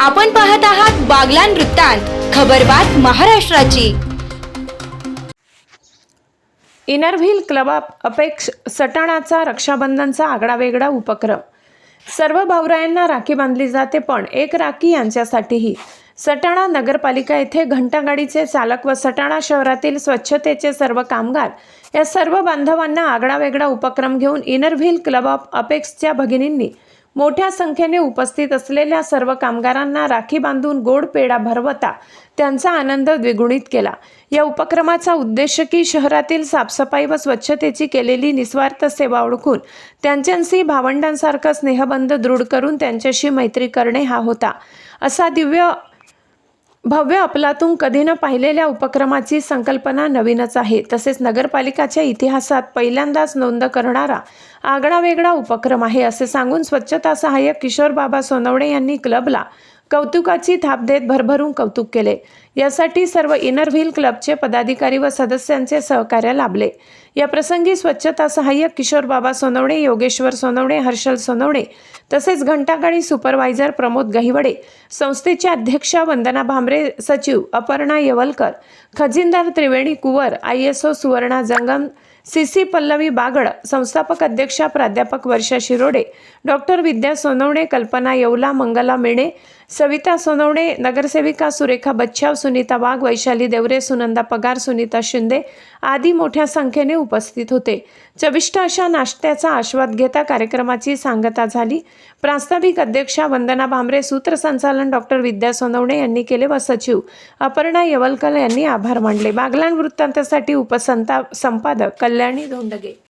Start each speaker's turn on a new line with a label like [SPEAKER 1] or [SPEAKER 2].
[SPEAKER 1] आपण पाहत आहात बागलान वृत्तांत खबरबात महाराष्ट्राची.
[SPEAKER 2] इनरव्हील क्लब ऑफ सटाणाचा रक्षाबंधनचा आगळावेगळा उपक्रम. सर्व भावरायांना राखी बांधली जाते पण एक राखी यांच्यासाठीही. सटाणा नगरपालिका येथे घंटागाडीचे चालक व सटाणा शहरातील स्वच्छतेचे सर्व कामगार या सर्व बांधवांना आगळावेगळा उपक्रम घेऊन इनरव्हील क्लब ऑफ अपेक्सच्या भगिनींनी मोठ्या संख्येने उपस्थित असलेल्या सर्व कामगारांना राखी बांधून गोड पेढा भरवता त्यांचा आनंद द्विगुणित केला. या उपक्रमाचा उद्देश की शहरातील साफसफाई व स्वच्छतेची केलेली निस्वार्थ सेवा ओळखून त्यांच्याशी भावंडांसारखा स्नेहबंध दृढ करून त्यांच्याशी मैत्री करणे हा होता. असा दिव्य भव्य अपलातून कधी न पाहिलेल्या उपक्रमाची संकल्पना नवीनच आहे. तसेच नगरपालिकाच्या इतिहासात पहिल्यांदाच नोंद करणारा आगळावेगळा उपक्रम आहे असे सांगून स्वच्छता सहाय्यक किशोर बाबा सोनवणे यांनी क्लबला कौतुकाची थाप देत भरभरून कौतुक केले. यासाठी सर्व इनर व्हील क्लबचे पदाधिकारी व सदस्यांचे सहकार्य लाभले. या प्रसंगी स्वच्छता सहाय्यक किशोर बाबा सोनवणे योगेश्वर सोनवणे हर्षल सोनवणे तसेच घंटागाडी सुपरवायझर प्रमोद गहिवडे संस्थेच्या अध्यक्षा वंदना भांबरे सचिव Aparna येवलकर खजिनदार Triveni Kuwar I S O Suvarna Jangam C C Pallavi Bagad संस्थापक अध्यक्षा प्राध्यापक वर्षा शिरोडे डॉक्टर विद्या सोनवणे कल्पना येवला मंगला मेणे सविता सोनवणे नगरसेविका सुरेखा बच्छाव सुनीता वाघ वैशाली देवरे सुनंदा पगार सुनीता शिंदे आदी मोठ्या संख्येने उपस्थित होते. चविष्ट अशा नाश्त्याचा आस्वाद घेता कार्यक्रमाची सांगता झाली. प्रास्ताविक अध्यक्षा वंदना भांबरे सूत्रसंचालन डॉक्टर विद्या सोनवणे यांनी केले व सचिव अपर्णा यवलकल यांनी आभार मानले. बागलाण वृत्तांतासाठी उपसंता संपादक कल्याणी धोंडगे.